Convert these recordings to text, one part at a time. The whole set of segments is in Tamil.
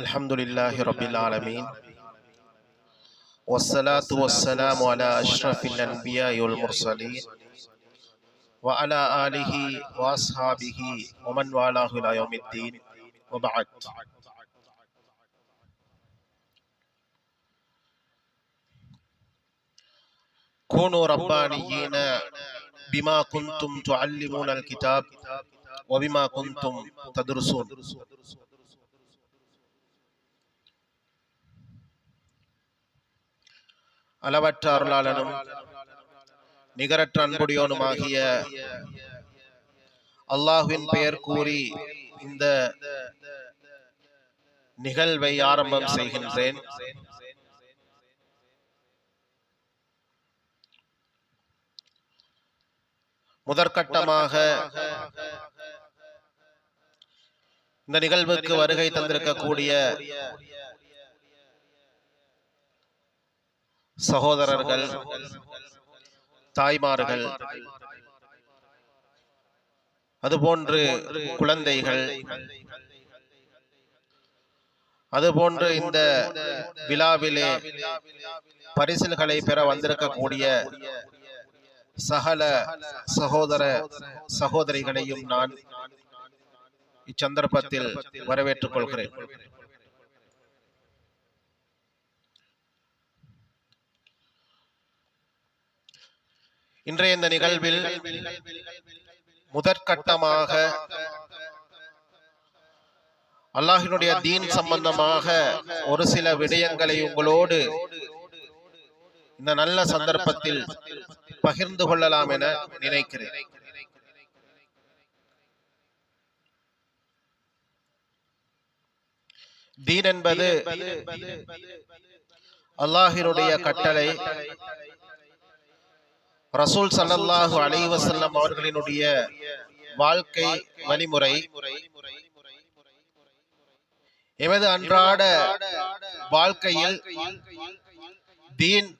الحمد لله رب العالمين. والصلاة والسلام على أشرف الأنبياء والمرسلين وعلى آله وأصحابه ومن والاه إلى يوم الدين. وبعد. كونوا ربانيين بما كنتم تعلمون الكتاب وبما كنتم تدرسون. அளவற்ற அருளாளனும் நிகரற்ற அன்புடையோனுமாகிய அல்லாஹுவின் பெயர் கூறி இந்த நிகழ்வை ஆரம்பம் செய்கின்றேன். முதற்கட்டமாக இந்த நிகழ்வுக்கு வருகை தந்திருக்கக்கூடிய சகோதரர்கள் தாய்மார்கள் அதுபோன்று குழந்தைகள் அதுபோன்று இந்த விழாவிலே பரிசில்களை பெற வந்திருக்கக்கூடிய சகல சகோதர சகோதரிகளையும் நான் இச்சந்தர்ப்பத்தில் வரவேற்றுக் கொள்கிறேன் இன்றைய இந்த நிகழ்வில் முதற்கட்டமாக அல்லாஹினுடைய தீன் சம்பந்தமாக ஒரு சில விடயங்களை உங்களோடு இந்த நல்ல சந்தர்ப்பத்தில் பகிர்ந்து கொள்ளலாம் என நினைக்கிறேன். தீன் என்பது அல்லாஹினுடைய கட்டளை. ரசூல் சல்லல்லாஹு அலைவசல்லம் அவர்களினுடைய வாழ்க்கை வழிமுறை. எமது அன்றாட வாழ்க்கையில் தீன்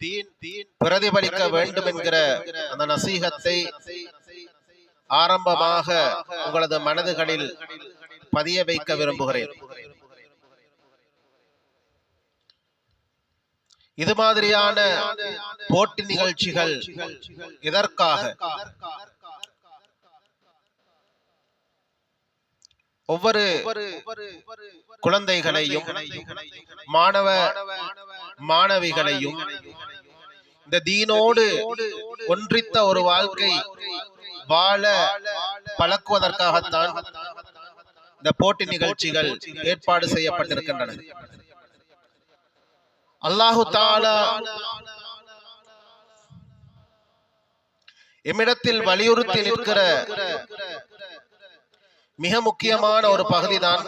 பிரதிபலிக்க வேண்டும் என்கிற அந்த நசீகத்தை ஆரம்பமாக உங்களது மனதுகளில் பதிய வைக்க விரும்புகிறேன். இது மாதிரியான போட்டி நிகழ்ச்சிகள் இதற்காக ஒவ்வொரு குழந்தைகளையும் மாணவ மாணவிகளையும் இந்த தீனோடு ஒன்றித்த ஒரு வாழ்க்கை வாழ பழக்குவதற்காகத்தான் இந்த போட்டி நிகழ்ச்சிகள் ஏற்பாடு செய்யப்பட்டிருக்கின்றன. அல்லாஹு தாலா எம்மிடத்தில் வலியுறுத்தி நிற்கிற மிக முக்கியமான ஒரு பகுதிதான்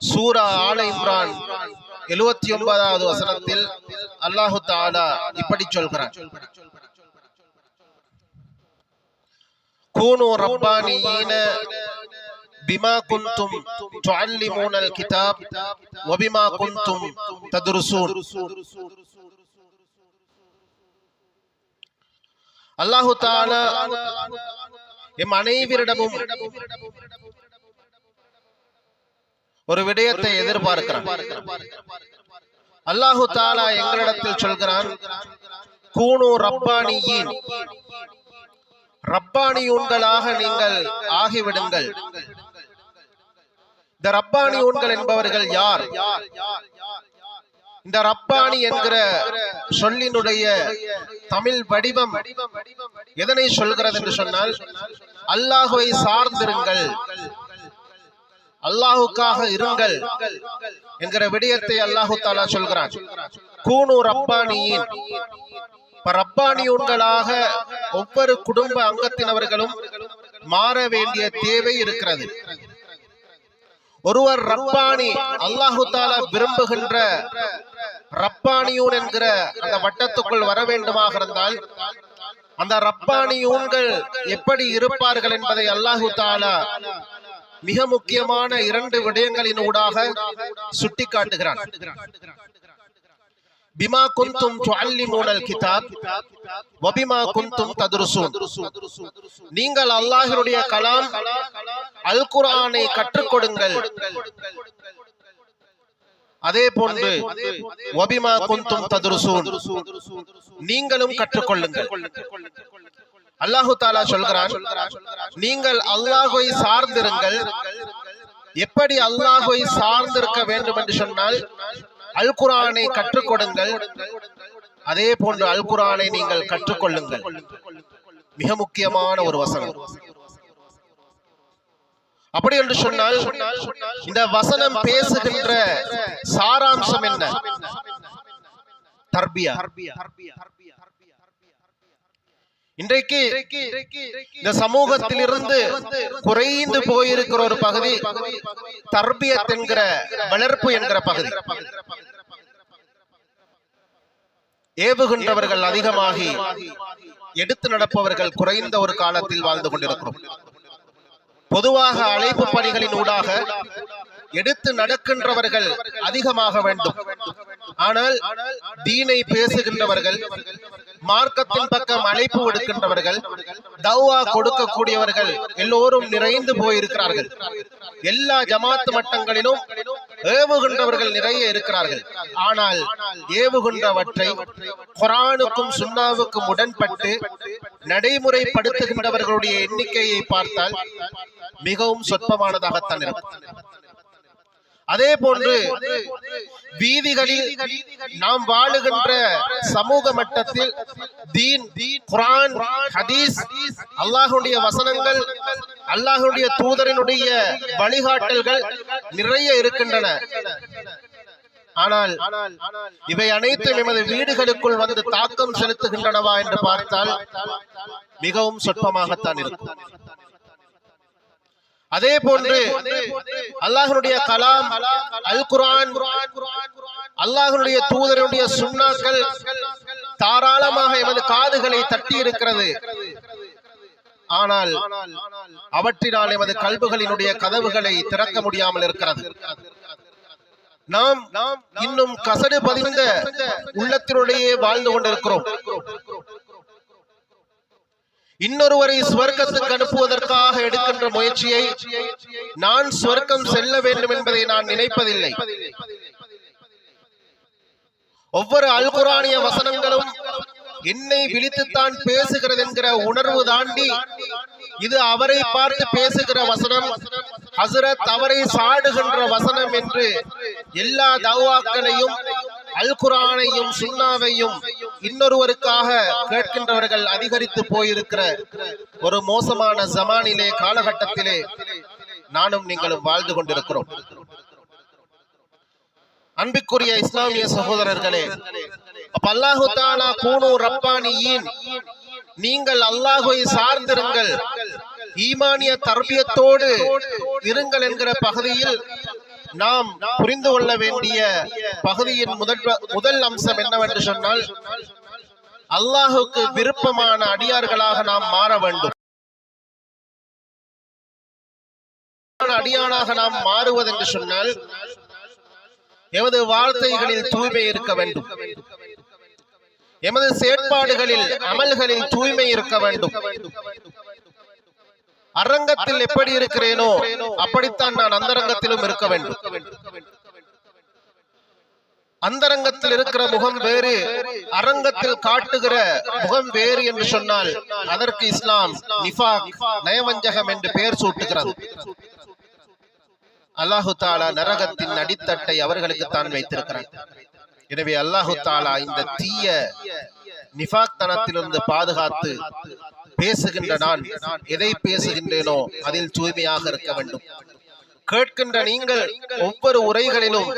சூரா ஆல இம்ரான் எழுபத்தி ஒன்பதாவது வசனத்தில் அல்லாஹு தாலா இப்படி சொல்கிறான். கூனு ரப்பானியீன பிமா குந்தும் துஅல்லிமூனல் கிதாப் வபிமா குந்தும் ததுருசூன் அல்லாஹு தாலா எம் அனைவரிடமும் ஒரு விடயத்தை எதிர்பார்க்கிறான் அல்லாஹு தாலா எங்களிடத்தில் சொல்கிறான் கூணு ரப்பானியின் ரப்பானியூன்களாக நீங்கள் ஆகிவிடுங்கள் இந்த ரப்பானியூன்கள் என்பவர்கள் யார்? இந்த ரப்பானி என்கிற சொல்லினுடைய தமிழ் வடிவம் எதனை சொல்கிறது என்று சொன்னால் அல்லாஹுவை சார்ந்திருங்கள். அல்லாஹுக்காக இருங்கள் என்கிற விடயத்தை அல்லாஹு தாலா சொல்கிறான். கூனு ரப்பானியின் ரப்பானியூன்களாக ஒவ்வொரு குடும்ப அங்கத்தினவர்களும் மாற வேண்டிய தேவை இருக்கிறது. ஒருவர் ரப்பானி அல்லாஹு தாலா விரும்புகின்ற ரப்பானியூன் என்கிற அந்த வட்டத்துக்குள் வர வேண்டுமாக இருந்தால் அந்த ரப்பானியூன்கள் எப்படி இருப்பார்கள் என்பதை அல்லாஹு தாலா மிக முக்கியமான இரண்டு விடயங்களின் ஊடாக சுட்டி بما பிமா குந்தும் الكتاب கிதாப் كنتم குந்தும் நீங்கள் அல்லாஹ்வுடைய கலாம் அல் குர்ஆனை கற்றுக் கொடுங்கள் அதே போன்று வபிமா குந்தும் ததுருசூன் நீங்களும் கற்றுக்கொள்ளுங்கள் அல்லாஹு தாலா சொல்கிறான் நீங்கள் அல்லாஹை சார்ந்திருங்கள் எப்படி அல்லாஹை சார்ந்திருக்க வேண்டும் என்று சொன்னால் அல் குரானை கற்றுக் கொடுங்கள் அதே போன்று அல் குரானை நீங்கள் கற்றுக்கொள்ளுங்கள். மிக முக்கியமான ஒரு வசனம். அப்படி என்று சொன்னால் இந்த வசனம் பேசுகின்ற சாராம்சம் என்ன? தர்பியா. இன்றைக்கு இந்த சமூகத்திலிருந்து குறைந்து போயிருக்கிற ஒரு பகுதி தர்பியத் என்கிற வளர்ப்பு என்கிற பகுதி. ஏவுகின்றவர்கள் அதிகமாகி எடுத்து நடப்பவர்கள் குறைந்த ஒரு காலத்தில் வாழ்ந்து கொண்டிருக்கிறோம். பொதுவாக அழைப்பு பணிகளின் ஊடாக எடுத்து நடக்கின்றவர்கள் அதிகமாக வேண்டும். ஆனால் தீனை பேசுகின்றவர்கள் மார்க்கத்தின் பக்கம் அழைப்பு விடுக்கின்றவர்கள் தௌவா கொடுக்கக்கூடியவர்கள் எல்லோரும் நிறைந்து போயிருக்கிறார்கள். எல்லா ஜமாத்து மட்டங்களிலும் ஏவுகின்றவர்கள் நிறைய இருக்கிறார்கள். ஆனால் ஏவுகின்றவற்றை குரானுக்கும் சுண்ணாவுக்கும் உடன்பட்டு நடைமுறைப்படுத்துகின்றவர்களுடைய எண்ணிக்கையை பார்த்தால் மிகவும் சொற்பமானதாகத்தான் இருக்கும். அதே போன்று வீதிகளில் நாம் வாழுகின்ற சமூக மட்டத்தில் தீன் குரான் ஹதீஸ் அல்லாஹுடைய வசனங்கள் அல்லாஹுடைய தூதரினுடைய வழிகாட்டல்கள் நிறைய இருக்கின்றன. ஆனால் இவை அனைத்தும் எமது வீடுகளுக்குள் வந்து தாக்கம் செலுத்துகின்றனவா என்று பார்த்தால் மிகவும் சொற்பமாகத்தான் இருக்கும். அதே போன்று அல்லாஹனுடைய கலாம் அல் குரான் அல்லாஹனுடைய தூதருடைய சுண்ணாக்கள் தாராளமாக எமது காதுகளை தட்டி இருக்கிறது ஆனால் அவற்றினால் எமது கல்புகளினுடைய கதவுகளை திறக்க முடியாமல் இருக்கிறது. நாம் நாம் இன்னும் கசடு பதிந்த உள்ளத்தினுடையே வாழ்ந்து கொண்டிருக்கிறோம். இன்னொருவரை சுவர்க்கத்துக்கு அனுப்புவதற்காக எடுக்கின்ற முயற்சியை நான் ஸ்வர்க்கம் செல்ல வேண்டும் என்பதை நான் நினைப்பதில்லை. ஒவ்வொரு அல்குரானிய வசனங்களும் என்னை விழித்துத்தான் பேசுகிறது என்கிற உணர்வு தாண்டி இது அவரை பார்த்து பேசுகிற வசனம் ஹசரத் அவரை சாடுகின்ற வசனம் என்று எல்லா தவாக்களையும் அல் குரானையும் சுண்ணாவையும் இன்னொருவருக்காக கேட்கின்றவர்கள் அதிகரித்து போயிருக்கிற ஒரு மோசமான ஜமானிலே காலகட்டத்திலே நானும் நீங்களும் வாழ்ந்து கொண்டிருக்கிறோம். அன்பிற்குரிய இஸ்லாமிய சகோதரர்களே அப்ப அல்லாஹு தாலா கூனு ரப்பானியின் நீங்கள் அல்லாஹை சார்ந்திருங்கள் ஈமானிய தர்பியத்தோடு இருங்கள் என்கிற பகுதியில் நாம் புரிந்து கொள்ள வேண்டிய பகுதியின் முதல் முதல் அம்சம் என்னவென்று சொன்னால் அல்லாஹுக்கு விருப்பமான அடியார்களாக நாம் மாற வேண்டும். அடியானாக நாம் மாறுவதென்று சொன்னால் எமது வார்த்தைகளில் தூய்மை இருக்க வேண்டும். எமது செயற்பாடுகளில் அமல்களில் தூய்மை இருக்க வேண்டும். அரங்கத்தில் எப்படி இருக்கிறேனோ அப்படித்தான் நான் அந்தரங்கத்திலும் இருக்க வேண்டும். அந்தரங்கத்தில் இருக்கிற முகம் வேறு அரங்கத்தில் காட்டுகிற முகம் வேறு என்று சொன்னால் அதற்கு இஸ்லாம் நயவஞ்சகம் என்று பெயர் சூட்டுகிறது. அல்லாஹு தாலா நரகத்தின் அடித்தட்டை அவர்களுக்கு தான் வைத்திருக்கிறார் எனவே அல்லாஹு தாலா இந்த தீய நிஃபாக் தனத்திலிருந்து பாதுகாத்து பேசுகின்ற நான் எதை பேசுகின்றேனோ அதில் தூய்மையாக இருக்க வேண்டும். கேட்கின்ற நீங்கள் ஒவ்வொரு உரைகளிலும்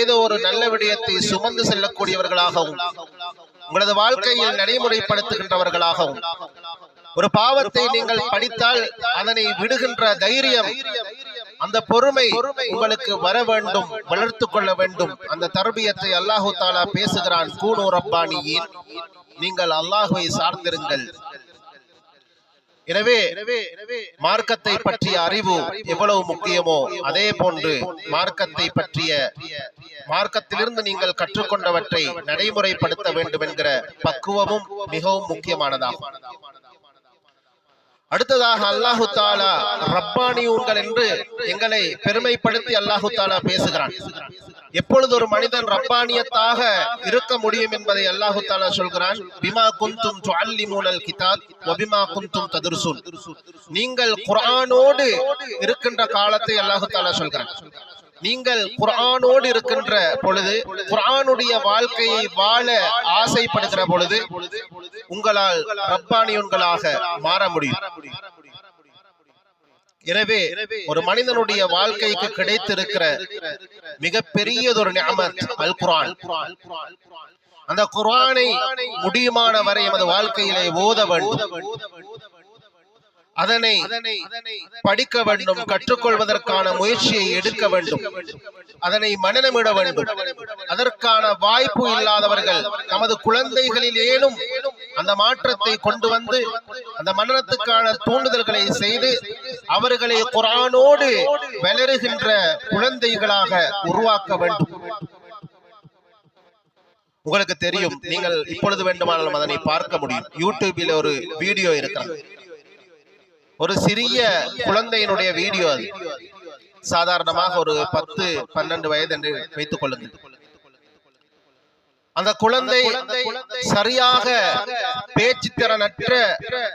ஏதோ ஒரு நல்ல விடயத்தை சுமந்து செல்லக்கூடியவர்களாகவும் உங்களது வாழ்க்கையில் நடைமுறைப்படுத்துகின்றவர்களாகவும் ஒரு பாவத்தை நீங்கள் படித்தால் அதனை விடுகின்ற தைரியம் அந்த பொறுமை உங்களுக்கு வர வேண்டும் வளர்த்து கொள்ள வேண்டும். அந்த தர்பியத்தை அல்லாஹு தாலா பேசுகிறான் கூனு ரப்பானியின். நீங்கள் அல்லாஹுவை சார்ந்திருங்கள். எனவே மார்க்கத்தை பற்றிய அறிவு எவ்வளவு முக்கியமோ அதே போன்று மார்க்கத்தை பற்றிய மார்க்கத்திலிருந்து நீங்கள் கற்றுக்கொண்டவற்றை நடைமுறைப்படுத்த வேண்டும் என்கிற பக்குவமும் மிகவும் முக்கியமானதாகும். அடுத்ததாக அல்லாஹு தாலா ரப்பானியூன்கள் என்று எங்களை பெருமைப்படுத்தி அல்லாஹு தாலா பேசுகிறான். எப்பொழுது ஒரு மனிதன் ரப்பானியத்தாக இருக்க முடியும் என்பதை அல்லாஹு தாலா சொல்கிறான். பிமா குந்தும் துஅல்லிமூனல் கிதாப் வபிமா குந்தும் ததுர்சூன். நீங்கள் குர்ஆனோடு இருக்கின்ற காலத்தை அல்லாஹு தாலா சொல்கிறான். நீங்கள் குரானோடு இருக்கின்ற பொழுது குரானுடைய வாழ்க்கையை வாழ ஆசைப்படுகிற பொழுது உங்களால் ரப்பானியன்களாக மாற முடியும். எனவே ஒரு மனிதனுடைய வாழ்க்கைக்கு கிடைத்திருக்கிற மிகப்பெரியதொரு நியமத் அல் குரான் அந்த குர்ஆனை முடியுமான வரை எமது வாழ்க்கையிலே ஓத வேண்டும். அதனை படிக்க வேண்டும் கற்றுக்கொள்வதற்கான முயற்சியை எடுக்க வேண்டும். அதனை மனநமிட வேண்டும். அதற்கான வாய்ப்பு இல்லாதவர்கள் நமது குழந்தைகளில் ஏனும் அந்த மாற்றத்தை கொண்டு வந்து அந்த மன்னனத்துக்கான தூண்டுதல்களை செய்து அவர்களை குரானோடு வளருகின்ற குழந்தைகளாக உருவாக்க வேண்டும். உங்களுக்கு தெரியும் நீங்கள் இப்பொழுது வேண்டுமானாலும் அதனை பார்க்க முடியும். யூடியூபில் ஒரு வீடியோ இருக்கிறது. ஒரு சிறிய குழந்தையினுடைய வீடியோ அது. சாதாரணமாக ஒரு பத்து பன்னெண்டு வயது என்று வைத்துக் கொள்ளுங்கள். அந்த குழந்தை சரியாக பேச்சு திறனற்ற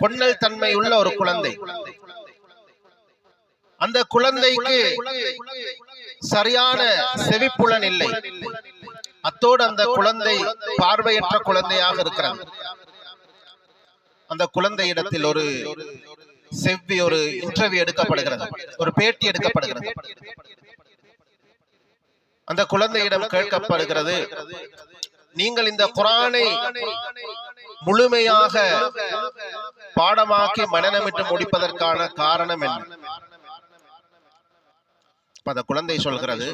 பொன்னல் தன்மை உள்ள ஒரு குழந்தை. அந்த குழந்தைக்கு சரியான செவிப்புலன் இல்லை. அத்தோடு அந்த குழந்தை பார்வையற்ற குழந்தையாக இருக்கிறார் அந்த குழந்தையிடத்தில் ஒரு செவ்வி ஒரு இன்டர்வியூ எடுக்கப்படுகிறது. ஒரு பேட்டி எடுக்கப்படுகிறது. அந்த குழந்தையிடம் கேட்கப்படுகிறது. நீங்கள் இந்த குரானை முழுமையாக பாடமாக்கி மனநமிட்டு முடிப்பதற்கான காரணம் என்ன? அந்த குழந்தை சொல்கிறது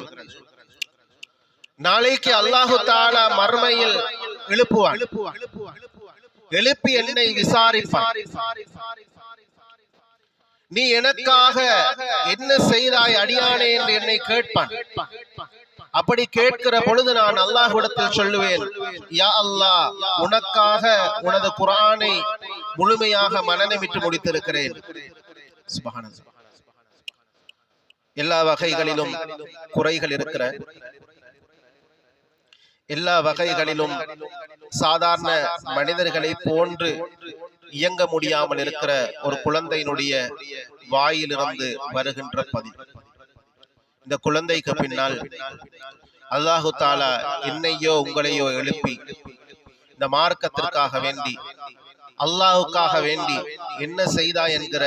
நாளைக்கு அல்லாஹு தாலா மர்மையில் எழுப்புவான். எழுப்பி என்னை விசாரிப்பான். நீ எனக்காக என்ன செய்தாய் அடியானே என்று என்னை கேட்பான். அப்படி கேட்கிற பொழுது நான் அல்லாஹ்விடத்தில் சொல்லுவேன் யா அல்லாஹ் உனக்காக உனது குரானை முழுமையாக மனநமிட்டு முடித்திருக்கிறேன். எல்லா வகைகளிலும் குறைகள் இருக்கிற எல்லா வகைகளிலும் சாதாரண மனிதர்களை போன்று இயங்க முடியாமல் இருக்கிற ஒரு குழந்தையினுடைய வாயிலிருந்து வருகின்ற பதிவு இந்த குழந்தைக்கு பின்னால் அல்லாஹு தாலா என்னையோ உங்களையோ எழுப்பி இந்த மார்க்கத்திற்காக வேண்டி அல்லாஹுக்காக வேண்டி என்ன செய்தா என்கிற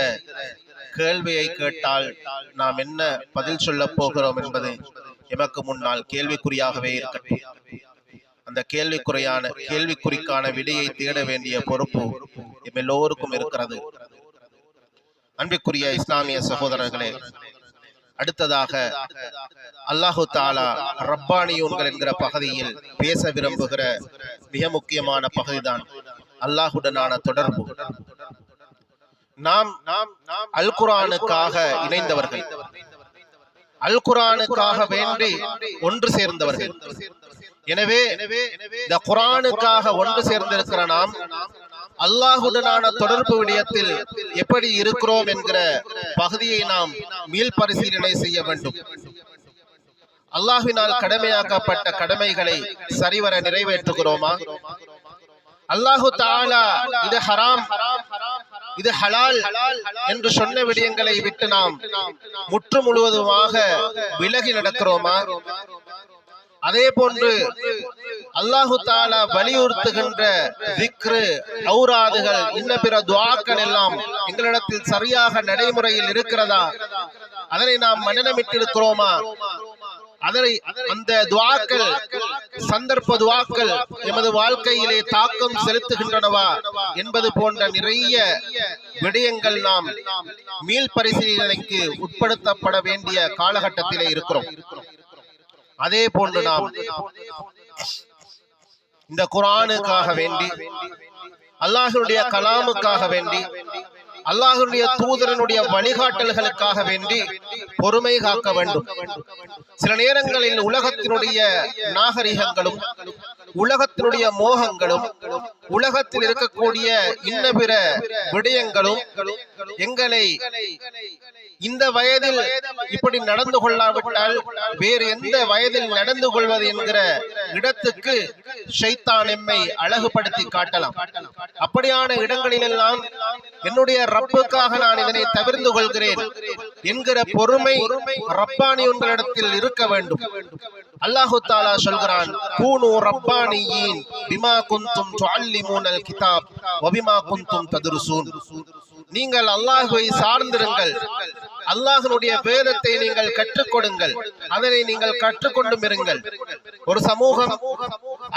கேள்வியை கேட்டால் நாம் என்ன பதில் சொல்ல போகிறோம் என்பது எமக்கு முன்னால் கேள்விக்குறியாகவே இருக்கட்டும். அந்த கேள்விக்குறையான கேள்விக்குறிக்கான விடையை தேட வேண்டிய பொறுப்பு எம் எல்லோருக்கும் இருக்கிறது. அன்பிற்குரிய இஸ்லாமிய சகோதரர்களே அடுத்ததாக அல்லாஹு தாலா ரப்பானியூன்கள் என்கிற பகுதியில் பேச விரும்புகிற மிக முக்கியமான பகுதிதான் அல்லாஹுடனான தொடர்பு. நாம் நாம் நாம் அல் குரானுக்காக இணைந்தவர்கள். அல் குரானுக்காக வேண்டி ஒன்று சேர்ந்தவர்கள். எனவே இந்த குரானுக்காக ஒன்று சேர்ந்திருக்கிற நாம் அல்லாஹுடனான தொடர்பு விடயத்தில் எப்படி இருக்கிறோம் என்கிற பகுதியை நாம் மீள் பரிசீலனை செய்ய வேண்டும். அல்லாஹ்வினால் கடமையாக்கப்பட்ட கடமைகளை சரிவர நிறைவேற்றுகிறோமா? அல்லாஹு தாலா இது ஹராம். இது ஹலால். என்று சொன்ன விடயங்களை விட்டு நாம் முற்று முழுவதுமாக விலகி நடக்கிறோமா? அதே போன்று அல்லாஹு தாலா வலியுறுத்துகின்ற விக்ரு ஔராதுகள் இன்ன பிற துவாக்கள் எல்லாம் எங்களிடத்தில் சரியாக நடைமுறையில் இருக்கிறதா? அதனை நாம் மனநமிட்டிருக்கிறோமா அதனை அந்த துவாக்கள் சந்தர்ப்ப துவாக்கள் எமது வாழ்க்கையிலே தாக்கம் செலுத்துகின்றனவா? என்பது போன்ற நிறைய விடயங்கள் நாம் மீள் பரிசீலனைக்கு உட்படுத்தப்பட வேண்டிய காலகட்டத்திலே இருக்கிறோம். அதே போன்று நாம் இந்த குரானுக்காக வேண்டி அல்லாஹனுடைய கலாமுக்காக வேண்டி அல்லாஹ்வுடைய தூதரனுடைய வழிகாட்டல்களுக்காக வேண்டி பொறுமை காக்க வேண்டும். சில நேரங்களில் உலகத்தினுடைய நாகரிகங்களும் உலகத்தினுடைய மோகங்களும் உலகத்தில் இருக்கக்கூடிய இன்ன பிற விடயங்களும் எங்களை இந்த வயதில் இப்படி நடந்து கொள்ளாவிட்டால் வேறு எந்த வயதில் நடந்து கொள்வது என்கிற இடத்துக்கு ஷைத்தான் எம்மை அழகுபடுத்தி காட்டலாம். அப்படியான இடங்களிலெல்லாம் என்னுடைய ரப்புக்காக நான் இதனை தவிர்ந்து கொள்கிறேன் என்கிற பொறுமை ரப்பானி உங்களிடத்தில் இருக்க வேண்டும். அல்லாஹு தாலா சொல்கிறான் கூனு ரப்பானியின் பிமா குந்தும் துஅல்லிமூனல் கிதாப் வபிமா குந்தும் ததுருசூன். நீங்கள் அல்லாஹுவை சார்ந்திருங்கள். அல்லாஹனுடைய வேதத்தை நீங்கள் கற்றுக் கொடுங்கள் அதனை நீங்கள் கற்றுக்கொண்டும் இருங்கள். ஒரு சமூகம்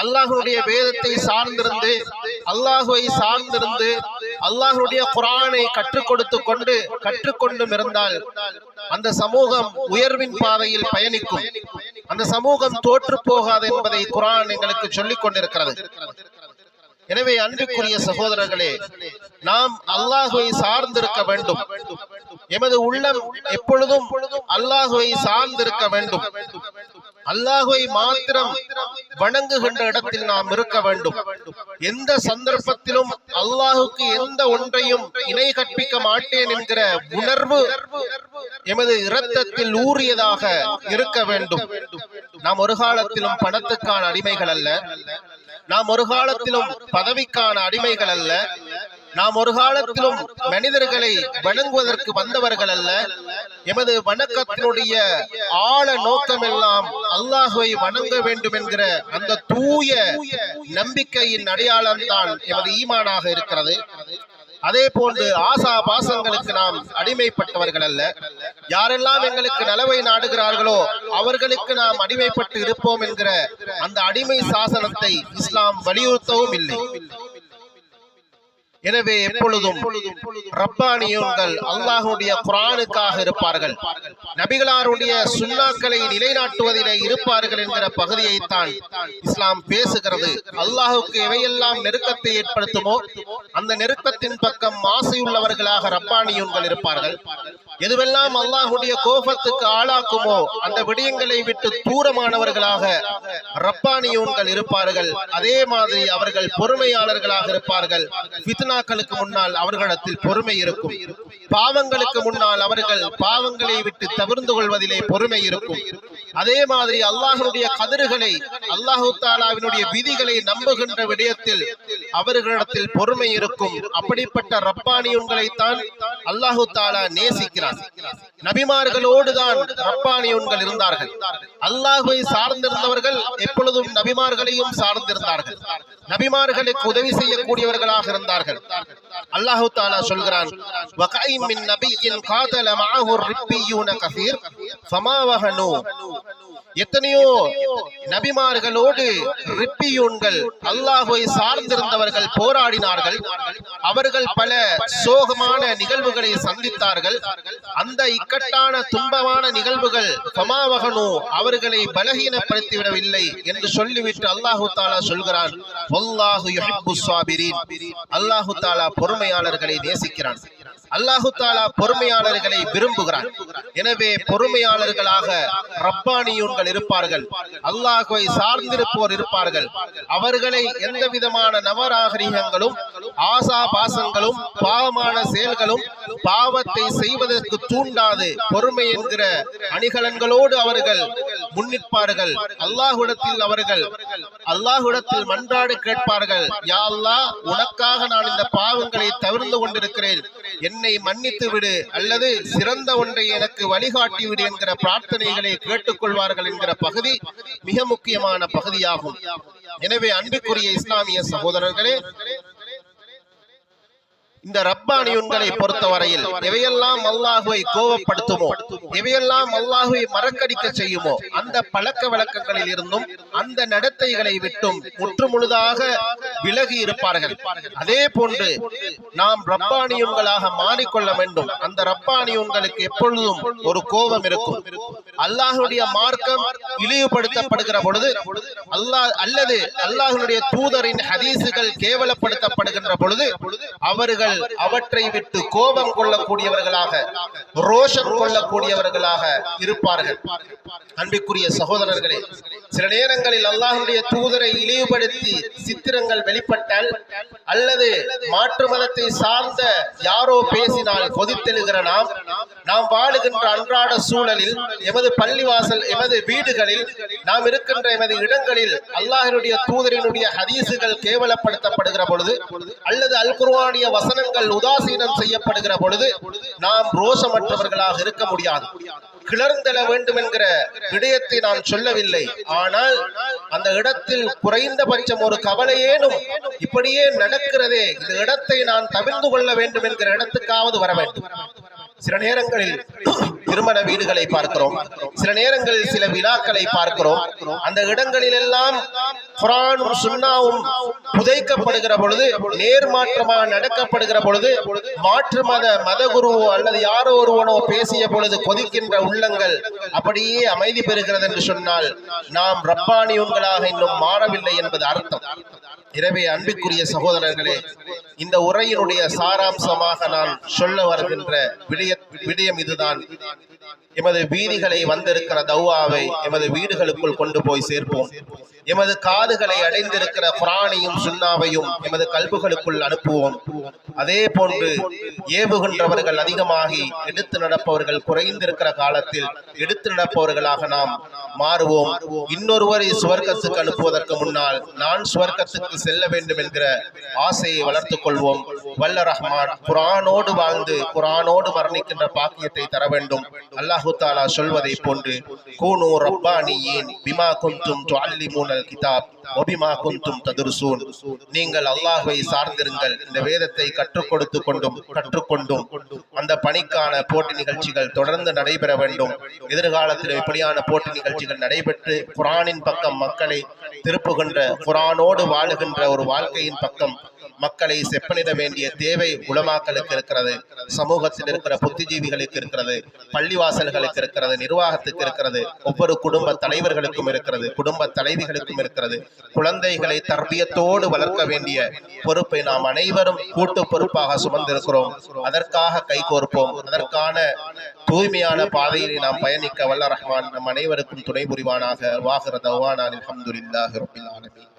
அல்லாஹனுடைய வேதத்தை சார்ந்திருந்து அல்லாஹுவை சார்ந்திருந்து அல்லாஹனுடைய குரானை கற்றுக் கொடுத்து கொண்டு கற்றுக்கொண்டும் இருந்தால் அந்த சமூகம் உயர்வின் பாதையில் பயணிக்கும். அந்த சமூகம் தோற்று போகாது என்பதை குரான் எங்களுக்கு சொல்லிக் கொண்டிருக்கிறது. எனவே அன்புக்குரிய சகோதரர்களே நாம் அல்லாஹுவை சார்ந்திருக்க வேண்டும். எமது உள்ளம் எப்பொழுதும் அல்லாஹுவை சார்ந்திருக்க வேண்டும். அல்லாஹுவை மாத்திரம் வணங்குகின்ற இடத்தில் நாம் இருக்க வேண்டும். எந்த சந்தர்ப்பத்திலும் அல்லாஹுக்கு எந்த ஒன்றையும் இணை கற்பிக்க மாட்டேன் என்கிற உணர்வு எமது இரத்தத்தில் ஊறியதாக இருக்க வேண்டும். நாம் ஒரு காலத்திலும் பணத்துக்கான அடிமைகள் அல்ல. நாம் ஒரு காலத்திலும் பதவிக்கான அடிமைகள் அல்ல நாம் ஒரு காலத்திலும் மனிதர்களை வணங்குவதற்கு வந்தவர்கள் அல்ல எமது வணக்கத்தினுடைய ஆழ நோக்கமெல்லாம் அல்லாஹுவை வணங்க வேண்டும் என்கிற அந்த தூய நம்பிக்கையின் அடையாளம் தான் எமது ஈமானாக இருக்கிறது. அதே போன்று ஆசா பாசங்களுக்கு நாம் அடிமைப்பட்டவர்கள் அல்ல. யாரெல்லாம் எங்களுக்கு நலவை நாடுகிறார்களோ அவர்களுக்கு நாம் அடிமைப்பட்டு இருப்போம் என்கிற அந்த அடிமை சாசனத்தை இஸ்லாம் வலியுறுத்தவும் இல்லை. எனவே எப்பொழுதும் ரப்பானியங்கள் அல்லாஹுடைய குரானுக்காக இருப்பார்கள். நபிகளாருடைய சுண்ணாக்களை நிலைநாட்டுவதிலே இருப்பார்கள் என்கிற பகுதியைத்தான் இஸ்லாம் பேசுகிறது. அல்லாஹுக்கு எவையெல்லாம் நெருக்கத்தை ஏற்படுத்துமோ அந்த நெருக்கத்தின் பக்கம் ஆசையுள்ளவர்களாக ரப்பானியங்கள் இருப்பார்கள். எதுவெல்லாம் அல்லாஹுடைய கோபத்துக்கு ஆளாக்குமோ அந்த விடயங்களை விட்டு தூரமானவர்களாக ரப்பானியூன்கள் இருப்பார்கள். அதே மாதிரி அவர்கள் பொறுமையாளர்களாக இருப்பார்கள். பித்னாக்களுக்கு முன்னால் அவர்களிடத்தில் பொறுமை இருக்கும். பாவங்களுக்கு முன்னால் அவர்கள் பாவங்களை விட்டு தவிர்ந்து கொள்வதிலே பொறுமை இருக்கும். அதே மாதிரி அல்லாஹனுடைய கதிர்களை அல்லாஹு தாலாவினுடைய விதிகளை நம்புகின்ற விடயத்தில் அவர்களிடத்தில் பொறுமை இருக்கும். அப்படிப்பட்ட ரப்பானியுன்களைத்தான் அல்லாஹு தாலா நேசிக்கிறார் நபிமார்களோடு தான் இருந்தார்கள். அல்லாஹுவை சார்ந்திருந்தவர்கள் எப்பொழுதும் நபிமார்களையும் சார்ந்திருந்தார்கள். நபிமார்களுக்கு உதவி செய்யக்கூடியவர்களாக இருந்தார்கள். அல்லாஹு தாலா சொல்கிறான் காதல மாஹு ரிப்பியூன எத்தனையோ நபிமார்களோடு ரிப்பியூன்கள் அல்லாஹுவை சார்ந்திருந்தவர்கள் போராடினார்கள். அவர்கள் பல சோகமான நிகழ்வுகளை சந்தித்தார்கள். அந்த இக்கட்டான துன்பமான நிகழ்வுகள் பமாவகனு அவர்களை பலகீனப்படுத்திவிடவில்லை என்று சொல்லிவிட்டு அல்லாஹு தாலா சொல்கிறான். அல்லாஹு தாலா பொறுமையாளர்களை நேசிக்கிறான். அல்லாஹு தாலா பொறுமையாளர்களை விரும்புகிறார் எனவே பொறுமையாளர்களாக ரப்பானியூன்கள் இருப்பார்கள். அல்லாஹுவை சார்ந்திருப்போர் இருப்பார்கள். அவர்களை எந்த விதமான நவராகரிகங்களும் ஆசா பாசங்களும் பாவமான செயல்களும் பாவத்தை செய்வதற்கு தூண்டாது பொறுமை என்கிற அணிகலன்களோடு அவர்கள் முன்னிற்பார்கள். அல்லாஹுடத்தில் அவர்கள் அல்லாஹுடத்தில் மன்றாடு கேட்பார்கள். யா அல்லாஹ் உனக்காக நான் இந்த பாவங்களை தவிர்ந்து கொண்டிருக்கிறேன். என்னை மன்னித்து விடு அல்லது சிறந்த ஒன்றை எனக்கு வழிகாட்டி விடு என்கிற பிரார்த்தனைகளை கேட்டுக்கொள்வார்கள் என்கிற பகுதி மிக முக்கியமான பகுதியாகும். எனவே அன்புக்குரிய இஸ்லாமிய சகோதரர்களே இந்த ரப்பானியுன்களை பொறுத்தவரையில் எவையெல்லாம் அல்லாஹுவை கோபப்படுத்துமோ எவையெல்லாம் அல்லாஹுவை மறக்கடிக்க செய்யுமோ அந்த பழக்க வழக்கங்களில் இருந்தும் அந்த நடத்தைகளை விட்டும் முற்றுமுழுதாக விலகி இருப்பார்கள். அதே போன்று நாம் ரப்பானியுன்களாக மாறிக்கொள்ள வேண்டும். அந்த ரப்பானியுன்களுக்கு எப்பொழுதும் ஒரு கோபம் இருக்கும். அல்லாஹுடைய மார்க்கம் இழிவுபடுத்தப்படுகிற பொழுது அல்லாஹ் அல்லது அல்லாஹ்வுடைய தூதரின் ஹதீசுகள் கேவலப்படுத்தப்படுகின்ற பொழுது அவர்கள் அவற்றை விட்டு கோபம் கொள்ளக்கூடியவர்களாக ரோஷம் கொள்ளக்கூடியவர்களாக இருப்பார்கள். அன்பிற்குரிய சகோதரர்களே சில நேரங்களில் அல்லாஹ்வுடைய தூதரை இழிவுபடுத்தி சித்திரங்கள் வெளிப்பட்டால் அல்லது மாற்று மதத்தை சார்ந்த யாரோ பேசினால் கொதித்தெழுகிற நாம் நாம் வாழுகின்ற அன்றாட சூழலில் எமது பள்ளிவாசல் எமது வீடுகளில் நாம் இருக்கின்ற எமது இடங்களில் அல்லாஹினுடைய தூதரினுடைய ஹதீசுகள் கேவலப்படுத்தப்படுகிற பொழுது அல்லது அல் குர்ஆனிய வசனங்கள் உதாசீனம் செய்யப்படுகிற பொழுது நாம் ரோசமற்றவர்களாக இருக்க முடியாது. கிளர்ந்தெழ வேண்டும் என்கிற விடயத்தை நான் சொல்லவில்லை. ஆனால் அந்த இடத்தில் குறைந்தபட்சம் ஒரு கவலையேனும் இப்படியே நடக்கிறதே. இந்த இடத்தை நான் தவிர்ந்து கொள்ள வேண்டும் என்கிற இடத்துக்காவது வர வேண்டும். சில நேரங்களில் திருமண வீடுகளை பார்க்கிறோம். சில நேரங்களில் சில விழாக்களை பார்க்கிறோம். அந்த இடங்களில் எல்லாம் குரானும் சுண்ணாவும் புதைக்கப்படுகிற பொழுது நேர்மாற்றமாக நடக்கப்படுகிற பொழுது மாற்று மத மத குருவோ அல்லது யாரோ ஒருவனோ பேசிய பொழுது கொதிக்கின்ற உள்ளங்கள் அப்படியே அமைதி பெறுகிறது என்று சொன்னால் நாம் ரப்பானியுன்களாக இன்னும் மாறவில்லை என்பது அர்த்தம். இரவே அன்பிற்குரிய சகோதரர்களே இந்த உரையினுடைய சாராம்சமாக நான் சொல்ல வருகின்ற விடய விடயம் இதுதான். எமது வீதிகளை வந்திருக்கிற தௌவாவை எமது வீடுகளுக்குள் கொண்டு போய் சேர்ப்போம். எமது காதுகளை அடைந்திருக்கிற குரானையும் சுண்ணாவையும் எமது கல்புகளுக்குள் அனுப்புவோம். அதே போன்று ஏவுகின்றவர்கள் அதிகமாகி எடுத்து நடப்பவர்கள் குறைந்திருக்கிற காலத்தில் எடுத்து நடப்பவர்களாக நாம் மாறுவோம். இன்னொருவரை சுவர்க்கத்துக்கு அனுப்புவதற்கு முன்னால் நான் சுவர்க்கத்துக்கு செல்ல வேண்டும் என்கிற ஆசையை வளர்த்துக் கொள்வோம். வல்ல ரஹ்மான் குரானோடு வாழ்ந்து குரானோடு மரணிக்கின்ற பாக்கியத்தை தர வேண்டும். அல்லாஹு தாலா சொல்வதை போன்று கூனு ரப்பானியின் பிமா குந்தும் துஅல்லிமூனல் கிதாப். ஒபிமா குந்தும் ததுருசூன். நீங்கள் அல்லாஹ்வை சார்ந்திருங்கள். இந்த வேதத்தை கற்றுக் கொடுத்து கொண்டும் கற்றுக்கொண்டும் அந்த பணிக்கான போட்டி நிகழ்ச்சிகள் தொடர்ந்து நடைபெற வேண்டும். எதிர்காலத்தில் இப்படியான போட்டி நிகழ்ச்சிகள் நடைபெற்று குரானின் பக்கம் மக்களை திருப்புகின்ற குரானோடு வாழுகின்ற ஒரு வாழ்க்கையின் பக்கம் மக்களை செப்பனிட வேண்டிய தேவை உலமாக்களுக்கு இருக்கிறது. சமூகத்தில் இருக்கிற புத்திஜீவிகளுக்கு இருக்கிறது. பள்ளிவாசல்களுக்கு இருக்கிறது. நிர்வாகத்துக்கு இருக்கிறது. ஒவ்வொரு குடும்ப தலைவர்களுக்கும் இருக்கிறது. குடும்ப தலைவிகளுக்கும் இருக்கிறது. குழந்தைகளை தர்பியத்தோடு வளர்க்க வேண்டிய பொறுப்பை நாம் அனைவரும் கூட்டு பொறுப்பாக சுமந்திருக்கிறோம். அதற்காக கைகோர்ப்போம் அதற்கான தூய்மையான பாதையில் நாம் பயணிக்க வல்ல ரஹ்மான் நம் அனைவருக்கும் துணை புரிவானாக. வாகர தவானான் அல்ஹம்துலில்லாஹி ரபில் ஆலமீன்.